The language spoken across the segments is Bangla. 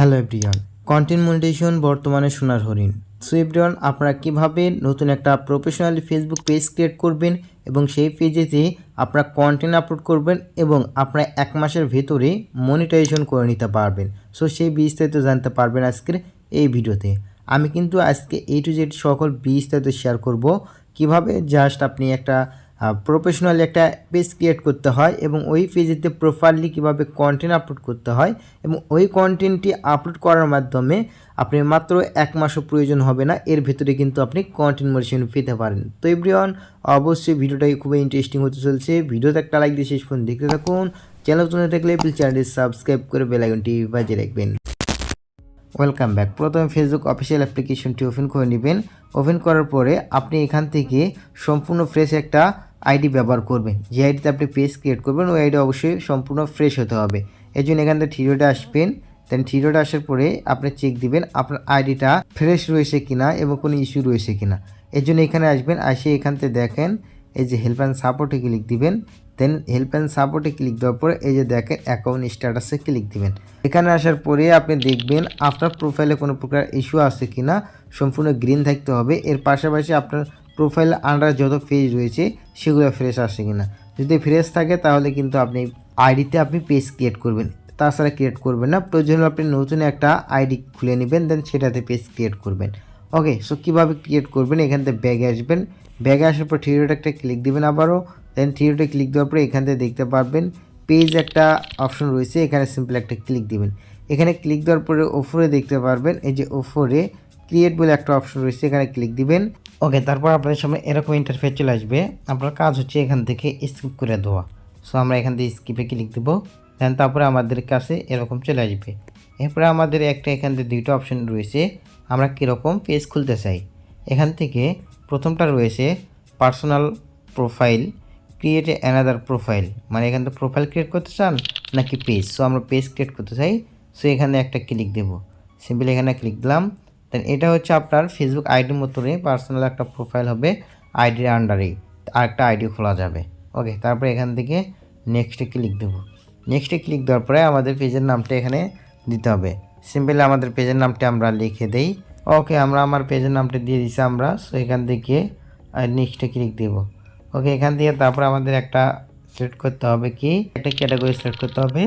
হ্যালো এভরিওয়ান, কন্টেন্ট মনিটাইজেশন বর্তমানে সোনার হরিণ। সো এভরিওয়ান, আপনারা কীভাবে নতুন একটা প্রফেশনালি ফেসবুক পেজ ক্রিয়েট করবেন এবং সেই পেজেতে আপনারা কন্টেন্ট আপলোড করবেন এবং আপনারা এক মাসের ভেতরে মনিটাইজেশন করে নিতে পারবেন। সো সেই বিস্তারিত জানতে পারবেন আজকের এই ভিডিওতে। আমি কিন্তু আজকে এ টু জেড সকল বিস্তারিত শেয়ার করব। কীভাবে জাস্ট আপনি একটা প্রফেশনাল একটা পেজ ক্রিয়েট করতে হয় এবং ওই পেজেতে প্রপারলি কীভাবে কন্টেন্ট আপলোড করতে হয় এবং ওই কন্টেন্টটি আপলোড করার মাধ্যমে আপনি মাত্র এক মাসও প্রয়োজন হবে না, এর ভিতরে কিন্তু আপনি কন্টেন্ট মোটিভেশন পেতে পারেন। তো এভরিওয়ান অবশ্যই ভিডিওটাই খুবই ইন্টারেস্টিং হতে চলছে। ভিডিওতে একটা লাইক দিয়ে শেষ পর্যন্ত দেখতে থাকুন। চ্যানেল তুলে থাকলে প্লিজ চ্যানেলটি সাবস্ক্রাইব করে বেলাইকনটি বাজিয়ে রাখবেন। ওয়েলকাম ব্যাক প্রথমে ফেসবুক অফিসিয়াল অ্যাপ্লিকেশনটি ওপেন করে নেবেন। ওপেন করার পরে আপনি এখান থেকে সম্পূর্ণ ফ্রেশ একটা আইডি ব্যবহার করবেন। যে আইডিতে আপনি পেজ ক্রিয়েট করবেন, ওই আইডি অবশ্যই সম্পূর্ণ ফ্রেশ হতে হবে। এই জন্য এখান থেকে থ্রিডোটা আসবেন। দেন থ্রিডোটা আসার পরে আপনি চেক দিবেন আপনার আইডিটা ফ্রেশ রয়েছে কিনা এবং কোনো ইস্যু রয়েছে কিনা। এর জন্য এখানে আসবেন, আসে এখান থেকে দেখেন, এই যে হেল্প অ্যান্ড সাপোর্টে ক্লিক দিবেন। দেন হেল্প অ্যান্ড সাপোর্টে ক্লিক দেওয়ার পরে এই যে দেখেন অ্যাকাউন্ট স্ট্যাটাসে ক্লিক দিবেন। এখানে আসার পরে আপনি দেখবেন আপনার প্রোফাইলে কোনো প্রকার ইস্যু আছে কি না সম্পূর্ণ গ্রিন থাকতে হবে। এর পাশাপাশি আপনার প্রোফাইল আন্ডার যত পেজ রয়েছে, সেগুলো ফ্রেশ আসে কি না যদি ফ্রেশ থাকে তাহলে কিন্তু আপনি আইডিতে আপনি পেজ ক্রিয়েট করবেন। তাছাড়া ক্রিয়েট করবেন না। প্রয়োজন আপনি নতুন একটা আইডি খুলে নেবেন দেন সেটাতে পেজ ক্রিয়েট করবেন। ওকে সো কীভাবে ক্রিয়েট করবেন? এখান থেকে ব্যাগে আসবেন। ব্যাগে আসার পর থ্রিডোটা একটা ক্লিক দিবেন আবারও। দেন থ্রিডোটা ক্লিক দেওয়ার পরে এখান থেকে দেখতে পারবেন পেজ একটা অপশন রয়েছে। এখানে সিম্পল একটা ক্লিক দিবেন। এখানে ক্লিক দেওয়ার পরে ওপরে দেখতে পারবেন, এই যে ওপরে ক্রিয়েট বলে একটা অপশন রয়েছে, এখানে ক্লিক দিবেন। ওকে তারপর আপনাদের সামনে এরকম ইন্টারফেস চলে আসবে। আপনার কাজ হচ্ছে এখান থেকে স্কিপ করে দেওয়া। সো আমরা এখান থেকে স্কিপে ক্লিক দেবো। দেন তারপরে আমাদের কাছে এরকম চলে আসবে। এরপরে আমাদের একটা এখান থেকে দুইটা অপশন রয়েছে। আমরা কীরকম পেজ খুলতে চাই? এখান থেকে প্রথমটা রয়েছে personal profile create another profile মানে এখান থেকে প্রোফাইল ক্রিয়েট করতে চান নাকি পেজ সো আমরা পেজ ক্রিয়েট করতে চাই। সো এখানে একটা ক্লিক দেবো। সিম্পল এখানে ক্লিক দিলাম। দেন এটা হচ্ছে আপনার ফেসবুক আইডির মতনই পার্সোনাল একটা প্রোফাইল হবে আইডির আন্ডারেই আর একটা আইডি খোলা যাবে। ওকে তারপরে এখান থেকে নেক্সটে ক্লিক দেবো। নেক্সটে ক্লিক দেওয়ার পরে আমাদের পেজের নামটা এখানে দিতে হবে। সিম্পলি আমাদের পেজের নামটা আমরা লিখে দেই। ওকে আমরা আমার পেজের নামটা দিয়ে দিছি আমরা। সো এখান থেকে নেক্সটে ক্লিক দেব। ওকে এখান থেকে তারপরে আমাদের একটা সিলেক্ট করতে হবে কি? একটা ক্যাটাগরি সিলেক্ট করতে হবে।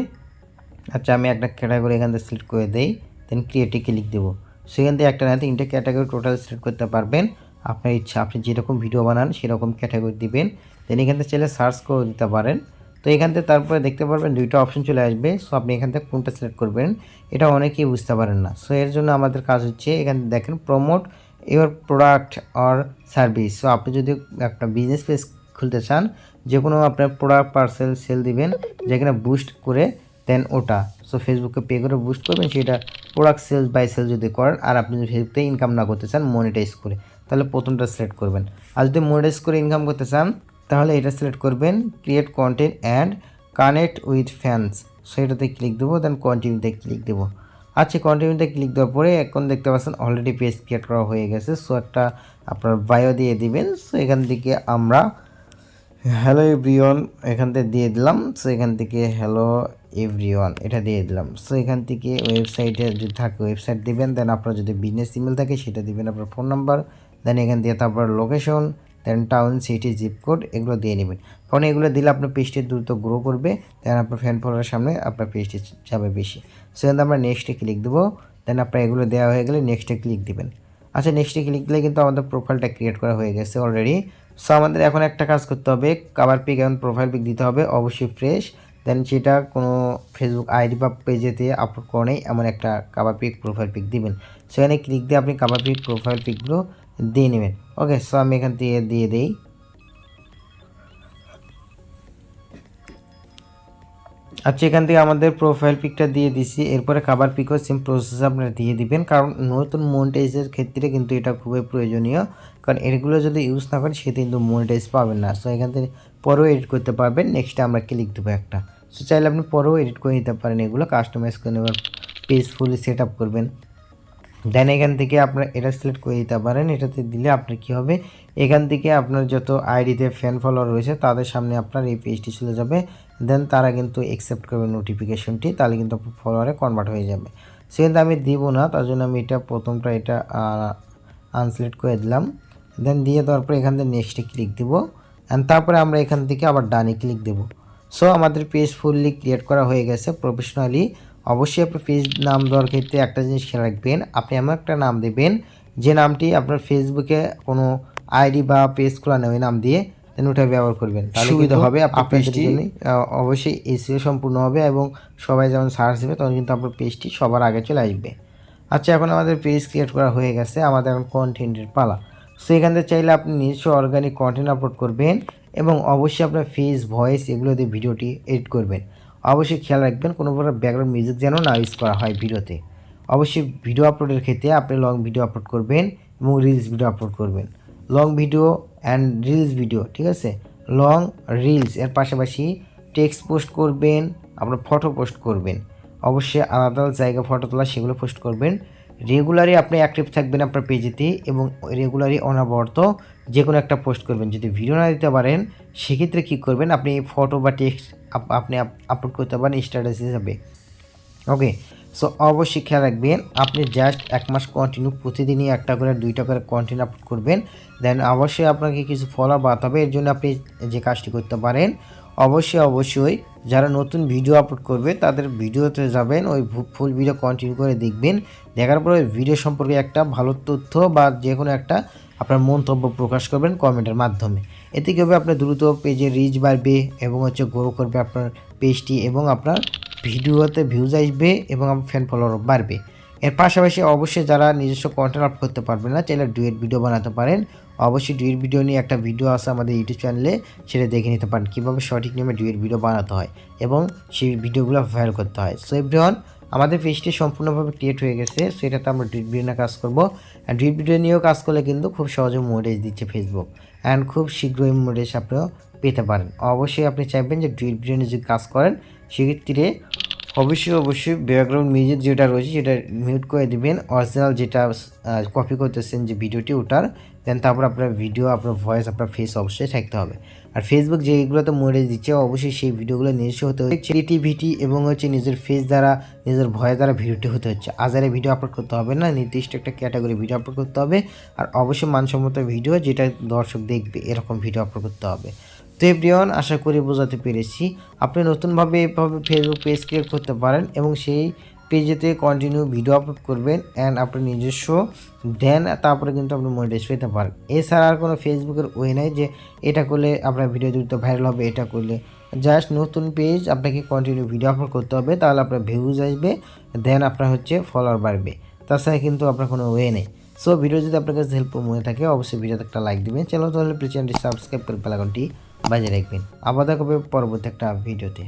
আচ্ছা আমি একটা ক্যাটাগরি এখান থেকে সিলেক্ট করে দেই। দেন ক্রিয়েটে ক্লিক দেবো। সেখান থেকে একটা না, তিনটে ক্যাটাগরি টোটাল সিলেক্ট করতে পারবেন। আপনার ইচ্ছা, আপনি যেরকম ভিডিও বানান, সেরকম ক্যাটাগরি দিবেন। দেন এখান থেকে চাইলে সার্চ করে দিতে পারেন। তো এখান থেকে তারপরে দেখতে পারবেন দুইটা অপশন চলে আসবে। সো আপনি এখান থেকে কোনটা সিলেক্ট করবেন, এটা অনেকেই বুঝতে পারেন না। সো এর জন্য আমাদের কাজ হচ্ছে এখান থেকে দেখেন promote your product or service so আপনি যদি একটা বিজনেস পেজ খুলতে চান যে কোনো আপনার প্রোডাক্ট পার্সেল সেল দিবেন, যেখানে বুস্ট করে দেন ওটা। সো ফেসবুকে পে করে বুস্ট করবেন, সেটা প্রোডাক্ট সেলস বাই সেল যদি করেন, আর আপনি যদি ফেসবুকে ইনকাম না করতে চান মনিটাইজ করে, তাহলে প্রথমটা সিলেক্ট করবেন। আর যদি মনিটাইজ করে ইনকাম করতে চান তাহলে এটা সিলেক্ট করবেন create content and connect with fans so এটাতে ক্লিক দেবো দেন কন্টিনিউতে ক্লিক দেবো। আচ্ছা কন্টিনিউতে ক্লিক দেওয়ার পরে এখন দেখতে পাচ্ছেন অলরেডি পেজ ক্রিয়েট করা হয়ে গেছে। সো একটা আপনার বায়ো দিয়ে দিবেন। সো এখান থেকে আমরা হ্যালো এভরিওয়ান এখান থেকে দিয়ে দিলাম। সো এখান থেকে হ্যালো এভরিওয়ান এটা দিয়ে দিলাম। সো এখান থেকে ওয়েবসাইটে যদি থাকে ওয়েবসাইট দিবেন দেন আপনার যদি বিজনেস ইমেল থাকে সেটা দিবেন আপনার ফোন নাম্বার দেন এখান থেকে তারপর location then town city zip code এগুলো দিয়ে নেবেন। কারণ এগুলো দিলে আপনার পেজটি দ্রুত গ্রো করবে দেন আপনার ফ্যান ফলোয়ারের সামনে আপনার পেজটি যাবে বেশি। সেখান আমরা নেক্সটে ক্লিক দেবো দেন আপনার এগুলো দেওয়া হয়ে গেলে নেক্সটে ক্লিক দিবেন। আচ্ছা নেক্সটে ক্লিক দিলে কিন্তু আমাদের প্রোফাইলটা ক্রিয়েট করা হয়ে গেছে অলরেডি সো আমাদের এখন একটা কাজ করতে হবে কাভার পিক এবং প্রোফাইল পিক দিতে হবে, অবশ্যই ফ্রেশ দেন সেটা কোনো ফেসবুক আইডি বা পেজেতে আপলোড করে এমন একটা কাভার পিক প্রোফাইল পিক দিবেন। সেখানে ক্লিক দিয়ে আপনি কাভার পিক প্রোফাইল পিকগুলো দিয়ে নেবেন। ওকে সো আমি এখান থেকে দিয়ে দিই। আচ্ছা এখান থেকে আমাদের প্রোফাইল পিকটা দিয়ে দিছি। এরপরে খাবার পিকও সেম প্রসেস আপনারা দিয়ে দিবেন। কারণ নতুন মনিটাইজের ক্ষেত্রে কিন্তু এটা খুবই প্রয়োজনীয়। কারণ এগুলো যদি ইউজ না করেন সেটা কিন্তু মনিটাইজ পাবেন না। সো এখান থেকে পরেও এডিট করতে পারবেন। নেক্সটে আমরা ক্লিক দেবো একটা। সো চাইলে আপনি পরেও এডিট করে নিতে পারেন এগুলো। কাস্টমাইজ করে নেবার পেজ ফুলি সেট আপ করবেন। দেন এখান থেকে আপনার এটা সিলেক্ট করে দিতে পারেন। এটাতে দিলে আপনার কি হবে? এখান থেকে আপনার যত আইডিতে ফ্যান ফলোয়ার রয়েছে, তাদের সামনে আপনার এই পেজটি চলে যাবে। দেন তারা কিন্তু অ্যাকসেপ্ট করবে নোটিফিকেশনটি তাহলে কিন্তু আপনার ফলোয়ারে কনভার্ট হয়ে যাবে। সেখানে আমি দিব না, তার জন্য আমি এটা প্রথমটা এটা আনসিলেক্ট করে দিলাম। দেন দিয়ে দেওয়ার পর এখান থেকে নেক্সটে ক্লিক দিব। অ্যান্ড তারপরে আমরা এখান থেকে আবার ডানে ক্লিক দেব। সো আমাদের পেজ ফুললি ক্রিয়েট করা হয়ে গেছে প্রফেশনালি অবশ্যই আপনি পেজ নাম দেওয়ার ক্ষেত্রে একটা জিনিস খেয়াল রাখবেন। আপনি এমন একটা নাম দেবেন যে নামটি আপনার ফেসবুকে কোনো আইডি বা পেজ খোলা নেই নাম দিয়ে দেন ওটা ব্যবহার করবেন। তাহলে সুবিধা হবে আপনার পেজটি অবশ্যই এসিও সম্পূর্ণ হবে এবং সবাই যখন সার্চ দেবে তখন কিন্তু আপনার পেজটি সবার আগে চলে আসবে। আচ্ছা এখন আমাদের পেজ ক্রিয়েট করা হয়ে গেছে আমাদের এখন কন্টেন্টের পালা। সো এখান থেকে চাইলে আপনি নিজস্ব অর্গানিক কন্টেন্ট আপলোড করবেন এবং অবশ্যই আপনার ফেস ভয়েস এগুলো দিয়ে ভিডিওটি এডিট করবেন। অবশ্যই খেয়াল রাখবেন, কোনো প্রকার ব্যাকগ্রাউন্ড মিউজিক যেন না ইউজ করা হয় ভিডিওতে। অবশ্যই ভিডিও আপলোডের ক্ষেত্রে আপনি লং ভিডিও আপলোড করবেন এবং রিলস ভিডিও আপলোড করবেন। Long video and reels video ঠিক আছে? লং রিলস এর পাশাপাশি টেক্সট পোস্ট করবেন, আপনার ফটো পোস্ট করবেন। অবশ্যই আলাদা আলাদা জায়গায় ফটো তোলা সেগুলো পোস্ট করবেন। রেগুলারই আপনি অ্যাক্টিভ থাকবেন আপনার পেজেতে এবং রেগুলারই অনবরত যে কোনো একটা পোস্ট করবেন। যদি ভিডিও না দিতে পারেন, সেক্ষেত্রে কী করবেন? আপনি ফটো বা টেক্সট আপনি আপলোড করতে পারেন স্ট্যাটাস হিসাবে। ওকে সো অবশ্যই খেয়াল রাখবেন, আপনি জাস্ট এক মাস কন্টিনিউ প্রতিদিনই একটা করে, দুইটা করে কন্টিনিউ আপলোড করবেন। দেন অবশ্যই আপনাকে কিছু ফলো বাড়াতে হবে। এর জন্য আপনি যে কাজটি করতে পারেন, অবশ্যই অবশ্যই যারা নতুন ভিডিও আপলোড করবে, তাদের ভিডিওতে যাবেন, ওই ফুল ভিডিও কন্টিনিউ করে দেখবেন। দেখার পরে ভিডিও সম্পর্কে একটা ভালো তথ্য বা যে কোনো একটা আপনার মন্তব্য প্রকাশ করবেন কমেন্টের মাধ্যমে। এতে কী হবে? আপনার দ্রুত পেজে রিচ বাড়বে এবং হচ্ছে গ্রো করবে আপনার পেজটি এবং আপনার ভিডিওতে ভিউজ আসবে এবং আপনার ফ্যান ফলোয়ার বাড়বে। এর পাশাপাশি অবশ্যই যারা নিজস্ব কন্টেন্ট আপ করতে পারবেন না, চাইলে ডুয়েট ভিডিও বানাতে পারেন। অবশ্যই ডুয়েট ভিডিও নিয়ে একটা ভিডিও আছে আমাদের ইউটিউব চ্যানেলে সেটা দেখে নিতে পারেন কীভাবে সঠিক নিয়মে ডুয়েট ভিডিও বানাতে হয় এবং সেই ভিডিওগুলো ভাইরাল করতে হয়। সো এভরিওয়ান আমাদের পেজটি সম্পূর্ণভাবে ক্রিয়েট হয়ে গেছে সেটাতে আমরা ডুইট ভিডিও নিয়ে কাজ করব। অ্যান্ড ডুইট ভিডিও নিয়েও কাজ করলে কিন্তু খুব সহজে মোডেজ দিচ্ছে ফেসবুক অ্যান্ড খুব শীঘ্রই মোডেজ আপনিও পেতে পারেন। অবশ্যই আপনি চাইবেন যে ডুইট ভিডিও নিয়ে যদি কাজ করেন, সেক্ষেত্রে অবশ্যই অবশ্যই ব্যাকগ্রাউন্ড মিউজিক যেটা রয়েছে সেটা মিউট করে দিবেন অরিজিনাল যেটা কপি করতেছেন যে ভিডিওটি ওটার দেন তারপর আপনার ভিডিও আপনার ভয়েস আপনার ফেস অবশ্যই থাকতে হবে। আর ফেসবুক যেগুলোতে মরে দিচ্ছে, অবশ্যই সেই ভিডিওগুলো নিজস্ব হতে হচ্ছে। ক্রিয়েটিভিটি এবং হচ্ছে নিজের ফেস দ্বারা, নিজের ভয়েস দ্বারা ভিডিওটি হতে হচ্ছে। আজারে ভিডিও আপলোড করতে হবে না, নির্দিষ্ট একটা ক্যাটাগরি ভিডিও আপলোড করতে হবে। আর অবশ্যই মানসম্মত ভিডিও যেটা দর্শক দেখবে, এরকম ভিডিও আপলোড করতে হবে। তো এভরিওয়ান, আশা করি বোঝাতে পেরেছি। আপনি নতুনভাবে এভাবে ফেসবুক পেজ ক্রিয়েট করতে পারেন এবং সেই পেজেতে কন্টিনিউ ভিডিও আপলোড করবেন অ্যান্ড আপনি নিজস্ব দেন তারপরে কিন্তু আপনি মনিটাইজ পেতে পারেন। এছাড়া আর কোনো ফেসবুকের ওয়ে নাই যে এটা করলে আপনার ভিডিও দ্রুত ভাইরাল হবে, এটা করলে। জাস্ট নতুন পেজ আপনাকে কন্টিনিউ ভিডিও আপলোড করতে হবে, তাহলে আপনার ভিউজ আসবে দেন আপনার হচ্ছে ফলোয়ার বাড়বে। তাছাড়া কিন্তু আপনার কোনো ওয়ে নেই। সো ভিডিও যদি আপনার কাছে হেল্পফুল মনে থাকে, অবশ্যই ভিডিওতে একটা লাইক দিবেন। চ্যানেল তাহলে প্লিজ চ্যানেলটি সাবস্ক্রাইব করে বেলাকনটি বাজিয়ে রাখবেন। আবার দেখাবে পরবর্তী একটা ভিডিওতে।